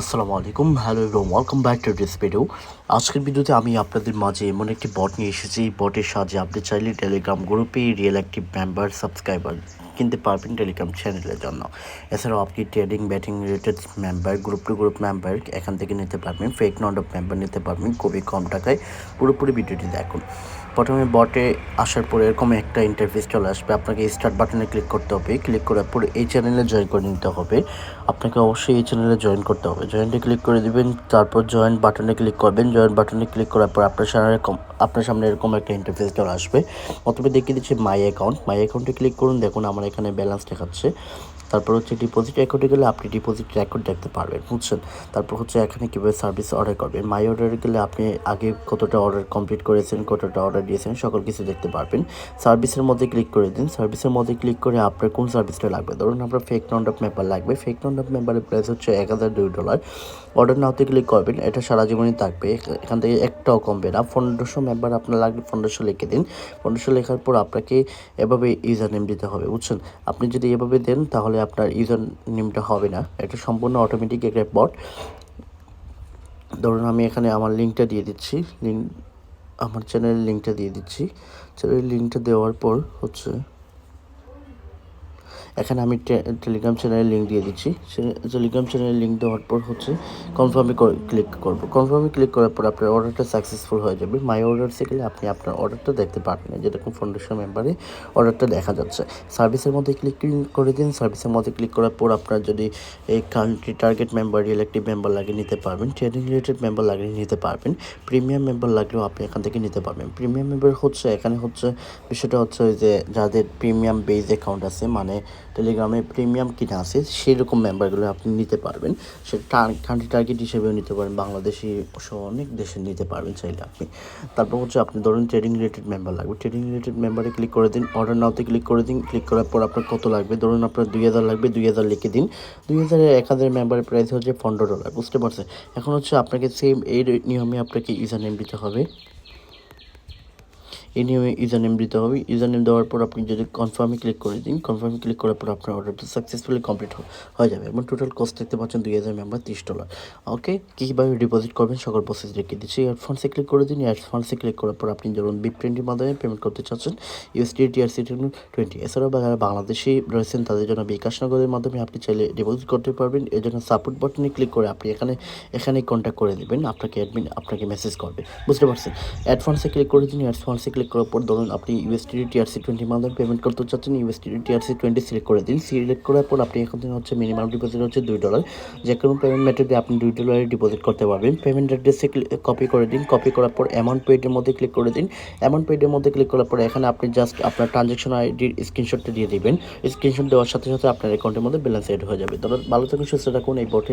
আসসালামু আলাইকুম, হ্যালো এবং welcome back to this video. আজকের ভিডিওতে আমি আপনাদের মাঝে এমন একটি বট নিয়ে এসেছি। এই বটের সাহায্যে আপনি চাইলে টেলিগ্রাম গ্রুপে রিয়েল অ্যাক্টিভ মেম্বার সাবস্ক্রাইবার কিনতে পারবেন টেলিগ্রাম চ্যানেলের জন্য। এছাড়াও আপনি trading batting related member group to group member এখান থেকে নিতে পারবেন। ফেক নট অফ মেম্বার নিতে পারবেন। খুবই কম টাকায় পুরোপুরি ভিডিওটি দেখুন। প্রথমে বটে আসার পরে এরকম একটা ইন্টারফেস চলে আসবে। আপনাকে স্টার্ট বাটনে ক্লিক করতে হবে। ক্লিক করার পরে এই চ্যানেলে জয়েন করে নিতে হবে। আপনাকে অবশ্যই এই চ্যানেলে জয়েন করতে হবে। জয়েন্টে ক্লিক করে দিবেন, তারপর জয়েন বাটনে ক্লিক করবেন। জয়েন বাটনে ক্লিক করার পর আপনার সামনে এরকম, আপনার সামনে এরকম একটা ইন্টারফেস চলে আসবে। প্রথমে দেখিয়ে দিচ্ছি মাই অ্যাকাউন্ট মাই অ্যাকাউন্টে ক্লিক করুন। দেখুন আমার এখানে ব্যালেন্স দেখাচ্ছে। তারপর হচ্ছে ডিপোজিট অ্যাকাউন্টে গেলে আপনি ডিপোজিট রেকর্ড দেখতে পারবেন, বুঝছেন? তারপর হচ্ছে এখানে কীভাবে সার্ভিস অর্ডার করবেন? মাই অর্ডারে গেলে আপনি আগে কতটা অর্ডার কমপ্লিট করেছেন, কতটা অর্ডার দিয়েছেন, সকল কিছু দেখতে পারবেন। সার্ভিসের মধ্যে ক্লিক করে দিন। সার্ভিসের মধ্যে ক্লিক করে আপনার কোন সার্ভিসটা লাগবে? ধরুন আপনার ফেক নন অফ মেম্বার লাগবে। ফেক নন অফ মেম্বারের প্রাইস হচ্ছে এক হাজার দুই ডলার অর্ডার নাওতে ক্লিক করবেন। এটা সারা জীবনই থাকবে। এখান থেকে একটাও কমবে না। পনেরোশো মেম্বার আপনার লাগবে, পনেরোশো লিখে দিন। পনেরোশো লেখার পর আপনাকে এভাবে ইউজার নেম দিতে হবে, বুঝছেন? আপনি যদি এভাবে দেন তাহলে আপনার ইউজার নেমটা হবে না। এটা সম্পূর্ণ অটোমেটিক একটা বট ধরুন আমি এখানে আমার লিঙ্কটা দিয়ে দিচ্ছি। লিঙ্ক আমার চ্যানেলের লিঙ্কটা দিয়ে দিচ্ছি। চ্যানেলের লিঙ্কটা দেওয়ার পর হচ্ছে এখানে আমি টেলিগ্রাম চ্যানেলের লিঙ্ক দিয়ে দিচ্ছি। টেলিগ্রাম চ্যানেলের লিঙ্ক দেওয়ার পর হচ্ছে কনফার্মে ক্লিক করব। কনফার্মে ক্লিক করার পর আপনার অর্ডারটা সাকসেসফুল হয়ে যাবে। মাই অর্ডারসে গেলে আপনি আপনার অর্ডারটা দেখতে পারবেন। যেরকম ফাউন্ডেশন মেম্বারে অর্ডারটা দেখা যাচ্ছে। সার্ভিসের মধ্যে ক্লিক করে দিন। সার্ভিসের মধ্যে ক্লিক করার পর আপনার যদি এই country target member relative member লাগিয়ে নিতে পারবেন ট্রেডিং রিলেটেড মেম্বার লাগিয়ে নিতে পারবেন প্রিমিয়াম মেম্বার লাগলেও আপনি এখান থেকে নিতে পারবেন। প্রিমিয়াম মেম্বার হচ্ছে, এখানে হচ্ছে বিষয়টা হচ্ছে যে যাদের প্রিমিয়াম বেজ অ্যাকাউন্ট আছে মানে টেলিগ্রামে প্রিমিয়াম কিনা আছে সেই রকম মেম্বারগুলো আপনি নিতে পারবেন। সেটা কান্ট্রি টার্গেট হিসেবেও নিতে পারেন, বাংলাদেশি সহ অনেক দেশে নিতে পারবেন চাইলে আপনি। তারপর হচ্ছে আপনি ধরুন ট্রেডিং রিলেটেড মেম্বার লাগবে। ট্রেডিং রিলেটেড মেম্বারে ক্লিক করে দিন অর্ডার নাওতে ক্লিক করে দিন ক্লিক করার পর আপনার কত লাগবে? ধরুন আপনার দুই হাজার লাগবে, দুই হাজার লিখে দিন। দুই হাজারের এক হাজার মেম্বারের প্রাইস হচ্ছে পনেরো ডলার বুঝতে পারছেন? এখন হচ্ছে আপনাকে সেম এই নিয়মে আপনাকে ইউজার নেম দিতে হবে। এই নিয়মে ইউজার নেম দিতে হবে। ইউজার নেম দেওয়ার পর আপনি যদি কনফার্মে ক্লিক করে দিন কনফার্মে ক্লিক করার পর আপনার অর্ডারটা সাকসেসফুলি কমপ্লিট হয়ে যাবে এবং টোটাল কস্ট দেখতে পাচ্ছেন দুই হাজার মেম্বার তিরিশ ডলার ওকে কীভাবে ডিপোজিট করবেন সকল প্রসেস রেখে দিচ্ছি। অ্যাডভান্সে ক্লিক করে দিন। অ্যাডভান্সে ক্লিক করার পর আপনি ধরুন বিপ টোয়েন্টির মাধ্যমে পেমেন্ট করতে চাচ্ছেন। ইউএসডি টিআরসি টোয়েন্টি এছাড়াও যারা বাংলাদেশি রয়েছেন, তাদের জন্য বিকাশ নগরের মাধ্যমে আপনি চাইলে ডিপোজিট করতে পারবেন। এর জন্য সাপোর্ট বাটনে ক্লিক করে আপনি এখানে এখানে কন্ট্যাক্ট করে দেবেন। আপনাকে অ্যাডমিন আপনাকে মেসেজ করবে। বুঝতে পারছেন? অ্যাডভান্সে ক্লিক করে দিন। অ্যাডভান্সে ক্লিক করার পর ধরুন আপনি ইউএসডি টিআরসি টোয়েন্টির মাধ্যমে পেমেন্ট করতে চাচ্ছেন ইউএসডি টিআরসি টোয়েন্টি সিলেক্ট করে দিন। সিলেক্ট করার পর আপনি এখান থেকে হচ্ছে মিনিমাম ডিপোজিট হচ্ছে দুই ডলার যে কোনো পেমেন্ট মেথডে আপনি দুই ডলারে ডিপোজিট করতে পারবেন। পেমেন্ট অ্যাড্রেসে কপি করে দিন। কপি করার পর অ্যামাউন্ট পেডের মধ্যে ক্লিক করে দিন। অ্যামাউন্ট পেডের মধ্যে ক্লিক করার পর এখানে আপনি জাস্ট আপনার ট্রানজ্যাকশন আইডির স্ক্রিনশটটা দিয়ে দিবেন। স্ক্রিনশট দেওয়ার সাথে সাথে আপনার অ্যাকাউন্টের মধ্যে ব্যালেন্স এড হয়ে যাবে। ধরুন ভালো থাকুন, সুস্থ থাকুন, এই বটে